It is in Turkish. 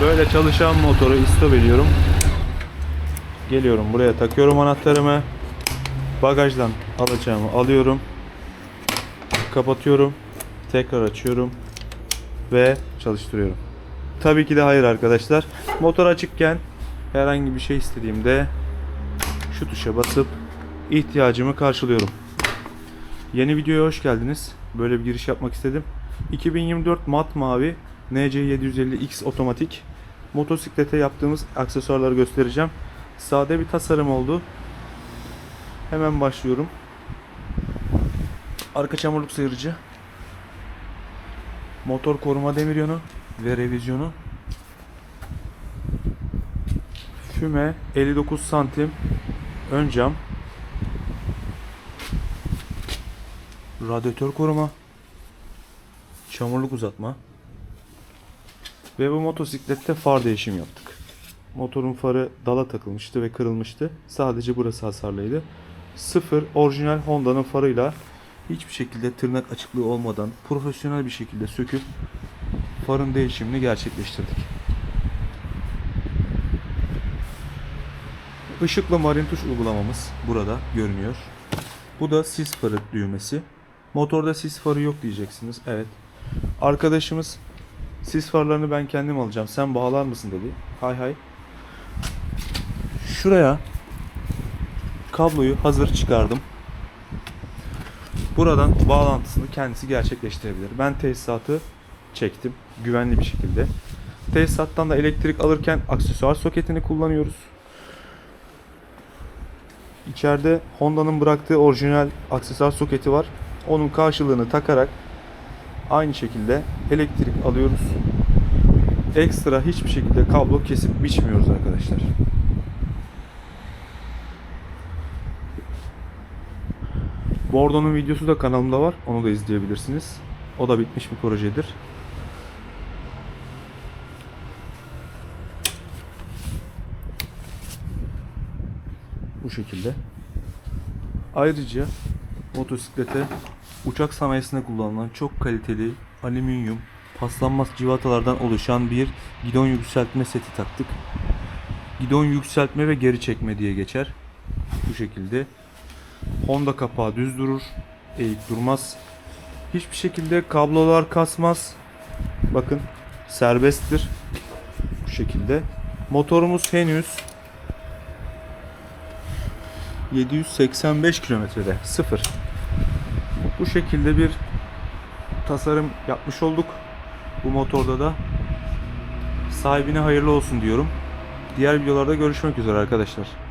Böyle çalışan motoru istop ediyorum. Geliyorum buraya takıyorum anahtarımı. Bagajdan alacağımı alıyorum. Kapatıyorum. Tekrar açıyorum. Ve çalıştırıyorum. Tabii ki de hayır arkadaşlar. Motor açıkken herhangi bir şey istediğimde şu tuşa basıp ihtiyacımı karşılıyorum. Yeni videoya hoş geldiniz. Böyle bir giriş yapmak istedim. 2024 mat mavi NC750X otomatik motosiklete yaptığımız aksesuarları göstereceğim. Sade bir tasarım oldu. Hemen başlıyorum. Arka çamurluk sıyırıcı. Motor koruma demir yonu ve revizyonu. Füme 59 santim ön cam. Radyatör koruma. Çamurluk uzatma. Ve bu motosiklette far değişim yaptık. Motorun farı dala takılmıştı ve kırılmıştı. Sadece burası hasarlıydı. Sıfır orijinal Honda'nın farıyla hiçbir şekilde tırnak açıklığı olmadan profesyonel bir şekilde söküp farın değişimini gerçekleştirdik. Işıklı marin tuş uygulamamız burada görünüyor. Bu da sis farı düğmesi. Motorda sis farı yok diyeceksiniz. Evet. Arkadaşımız sis farlarını ben kendim alacağım. Sen bağlar mısın dedi. Hay hay. Şuraya kabloyu hazır çıkardım. Buradan bağlantısını kendisi gerçekleştirebilir. Ben tesisatı çektim güvenli bir şekilde. Tesisattan da elektrik alırken aksesuar soketini kullanıyoruz. İçeride Honda'nın bıraktığı orijinal aksesuar soketi var. Onun karşılığını takarak aynı şekilde elektrik alıyoruz. Ekstra hiçbir şekilde kablo kesip biçmiyoruz arkadaşlar. Bordo'nun videosu da kanalımda var. Onu da izleyebilirsiniz. O da bitmiş bir projedir. Bu şekilde. Ayrıca motosiklete uçak sanayisinde kullanılan çok kaliteli alüminyum paslanmaz civatalardan oluşan bir gidon yükseltme seti taktık. Gidon yükseltme ve geri çekme diye geçer. Bu şekilde. Honda kapağı düz durur. Eğik durmaz. Hiçbir şekilde kablolar kasmaz. Bakın serbesttir. Bu şekilde. Motorumuz henüz 785 kilometrede sıfır. Bu şekilde bir tasarım yapmış olduk. Bu motorda da sahibine hayırlı olsun diyorum. Diğer videolarda görüşmek üzere arkadaşlar.